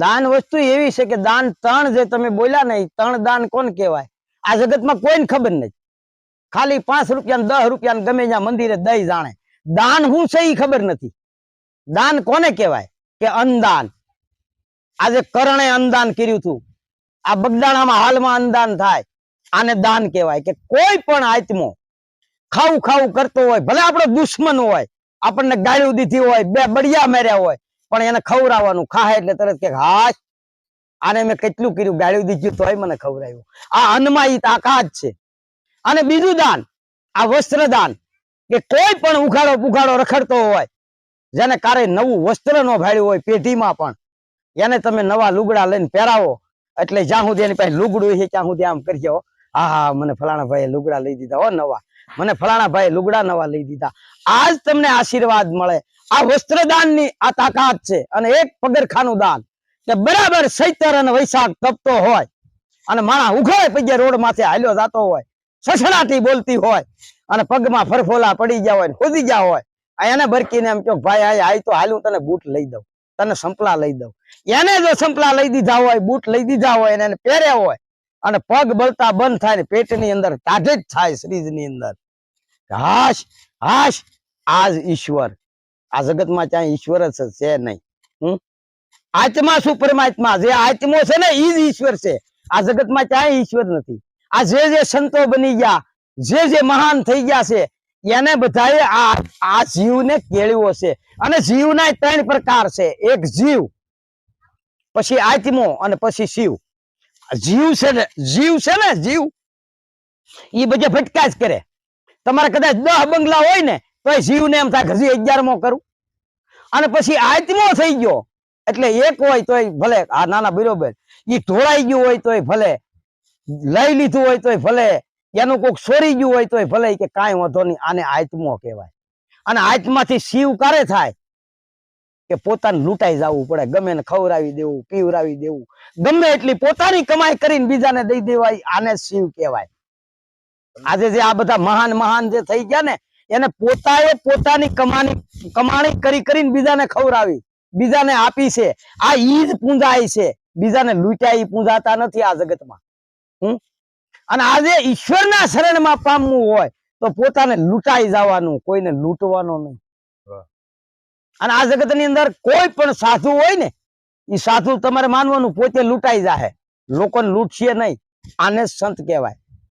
દાન વસ્તુ એવી છે કે દાન ત્રણ જે તમે બોલ્યા ને ત્રણ દાન કોણ કહેવાય? આ જગતમાં કોઈને ખબર નથી. ખાલી પાંચ રૂપિયા દસ રૂપિયા ગમે ત્યાં મંદિરે દઈ જાણે. દાન શું છે એ ખબર નથી. દાન કોને કહેવાય? કે અનદાન. આજે કરણે અનદાન કર્યું હતું આ બગદાણામાં હાલમાં અનદાન થાય. આને દાન કહેવાય કે કોઈ પણ આત્મો ખાવું ખાવું કરતો હોય, ભલે આપણો દુશ્મન હોય, આપણને ગાળ્યું દીધી હોય, બે બળિયા માર્યા હોય પણ એને ખવડાવવાનું. ખાય એટલે તરત કે હાશ, આને મેં કેટલું કર્યું? ગાળ્યું દીધું તોય મને ખવડાવ્યું. આ અન્નમાં તાકાત છે. અને બીજું દાન, આ વસ્ત્ર દાન કે કોઈ પણ ઉઘાડો પુઘાડો રખડતો હોય, જેને કારે નવું વસ્ત્ર નો ભાડ્યું હોય, પેઢીમાં પણ, એને તમે નવા લુગડા લઈને પહેરાવો. એટલે જ્યાં સુધી એની પાસે લુગડું છે, ત્યાં સુધી આમ કરજો. હા હા મને ફલાણા ભાઈએ લુગડા લઈ દીધા હો નવા. મને ફલાણા ભાઈ લુગડા નવા લઈ દીધા. આજ તમને આશીર્વાદ મળે. આ વસ્ત્રદાનની આ તાકાત છે અને એક પગરખાનું દાન કે બરાબર સૈતર અને વૈશાખ તપતો હોય અને માણા ઉઘાડે પગે રોડમાંથી હાલ્યો જતો હોય સસડાટી બોલતી હોય અને પગમાં ફરફોલા પડી ગયા હોય ખોદી ગયા હોય એને બરકીને એમ કહો ભાઈ, આ આય તો હાલું, તને બૂટ લઈ દઉં, તને સંપલા લઈ દઉં. એને જો સંપલા લઈ દીધા હોય, બૂટ લઈ દીધા હોય, એને પહેર્યા હોય અને પગ બળતા બંધ થાય ને પેટની અંદર ટાઢે જ થાય શરીરની અંદર. હાશ હાશ, આજ ઈશ્વર આ જગતમાં ત્યાં ઈશ્વર જ છે નહીં. હમ? આત્મા શું પરમાત્મા જે આત્મો છે ને, ઈ જ ઈશ્વર છે. આ જગતમાં ક્યાંય ઈશ્વર નથી. આ જે જે સંતો બની ગયા, જે જે મહાન થઈ ગયા છે, એને બધાએ આ આ જીવને કેળવ્યો છે. અને જીવના ત્રણ પ્રકાર છે. એક જીવ, પછી આત્મો અને પછી શિવ. જીવ છે ને, જીવ છે ને, જીવ એ બધે ભટકા જ કરે. તમારે કદાચ દહ બંગલા હોય ને તો જીવને એમ થાય હજી અગિયારમો કરું. અને પછી આત્મો થઈ ગયો. એટલે એક હોય તોય ભલે, આ નાના બરોબર, ઈ ઢોળાઈ ગયું હોય તોય ભલે, લઈ લીધું હોય તોય ભલે, એનું કોક સોરી ગયું હોય તોય ભલે કે કાંઈ વાંધો નહીં, આને આત્મો કહેવાય. અને આત્માથી શિવ કારે થાય કે પોતાને લૂંટાઈ જવું પડે, ગમે ને ખવડાવી દેવું પીવરાવી દેવું, ગમે એટલી પોતાની કમાઈ કરીને બીજાને દઈ દેવાય, આને શિવ કહેવાય. આજે જે આ બધા મહાન મહાન જે થઈ ગયા ને, એને પોતાએ પોતાની કમાણી કમાણી કરી કરીને બીજાને ખવડાવી બીજાને આપી છે. આ ઈ જ પૂંજાય છે. બીજાને લૂંટ્યા ઈ પૂંજાતા નથી આ જગતમાં. હમ? અને આજે ઈશ્વરના શરણમાં પામવું હોય તો પોતાને લૂંટાઈ જવાનું કોઈને લૂંટવાનો નહીં. અને આ જગતની અંદર કોઈ પણ સાધુ હોય ને એ સાધુ તમારે માનવાનું પોતે લૂંટાઈ જાહે. લોકોને લૂંટશે નહીં. આને સંત કહેવાય.